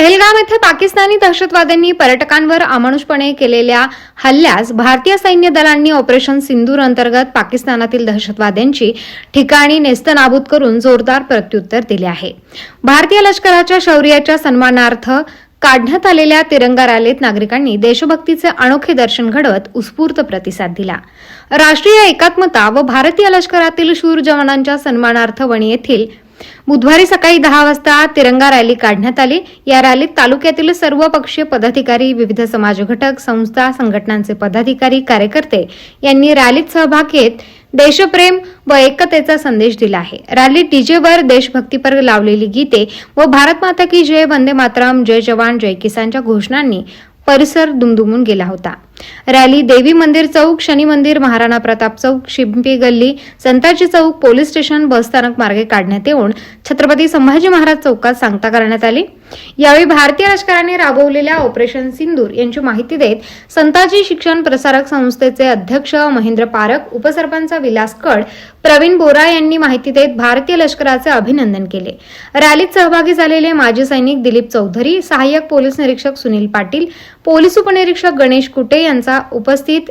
पहलगाम येथे पाकिस्तानी दहशतवाद्यांनी पर्यटकांवर अमानुषपणे केलेल्या हल्ल्यास भारतीय सैन्य दलांनी ऑपरेशन सिंदूर अंतर्गत पाकिस्तानातील दहशतवाद्यांची ठिकाणी नेस्तनाबूत करून जोरदार प्रत्युत्तर दिले आहे. भारतीय लष्कराच्या शौर्याच्या सन्मानार्थ काढण्यात आलेल्या तिरंगा रॅलीत नागरिकांनी देशभक्तीचे अनोखे दर्शन घडवत उत्स्फूर्त प्रतिसाद दिला. राष्ट्रीय एकात्मता व भारतीय लष्करातील शूर जवानांच्या सन्मानार्थ वणी येथील बुधवारी सकाळी दहा वाजता तिरंगा रॅली काढण्यात आली. या रॅलीत तालुक्यातील सर्व पक्षीय पदाधिकारी विविध समाज घटक संस्था संघटनांचे पदाधिकारी कार्यकर्ते यांनी रॅलीत सहभाग घेत देशप्रेम व एकतेचा संदेश दिला आहे. रॅलीत डीजेवर देशभक्तीपर लावलेली गीते व भारत माता की जय वंदे मातरम जय जवान जय किसानच्या घोषणांनी परिसर दुमदुमून गेला होता. रॅली देवी मंदिर चौक शनी मंदिर महाराणा प्रताप चौक शिंपी गल्ली संताजी चौक पोलीस स्टेशन बसस्थानक मार्गे काढण्यात येऊन छत्रपती संभाजी महाराज चौकात सांगता करण्यात आली. यावेळी भारतीय लष्कराने राबवलेल्या ऑपरेशन सिंदूर यांची माहिती देत संताजी शिक्षण प्रसारक संस्थेचे अध्यक्ष महेंद्र पारख उपसरपंच विलास कड प्रवीण बोरा यांनी माहिती देत भारतीय लष्कराचे अभिनंदन केले. रॅलीत सहभागी झालेले माजी सैनिक दिलीप चौधरी सहाय्यक पोलीस निरीक्षक सुनील पाटील पोलीस उपनिरीक्षक गणेश कुटे यांचा उपस्थित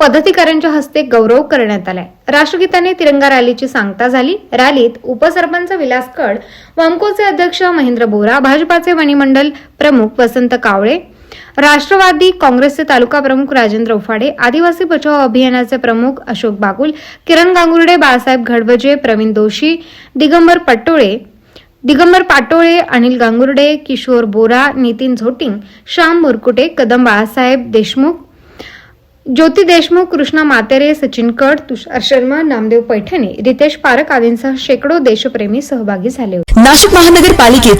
पदाधिकाऱ्यांच्या हस्ते गौरव करण्यात आलाय. राष्ट्रगीताने तिरंगा रॅलीची सांगता झाली. रॅलीत उपसरपंच विलास कड वामकोचे अध्यक्ष महेंद्र बोरा भाजपाचे वणीमंडल प्रमुख वसंत कावळे राष्ट्रवादी काँग्रेसचे तालुका प्रमुख राजेंद्र उफाडे आदिवासी बचाव अभियानाचे प्रमुख अशोक बागुल किरण गांगुर्डे बाळासाहेब घडवजे प्रवीण दोशी दिगंबर पटोळे दिगंबर पाटोळे अनिल गांगुर्डे किशोर बोरा नितीन झोटिंग श्याम मुरकुटे कदम बाळासाहेब देशमुख ज्योती देशमुख कृष्णा मातेरे सचिन कट तुषार शर्मा नामदेव पैठणे रितेश पारक आदींसह शेकडो देशप्रेमी सहभागी झाले होते. नाशिक महानगरपालिकेच्या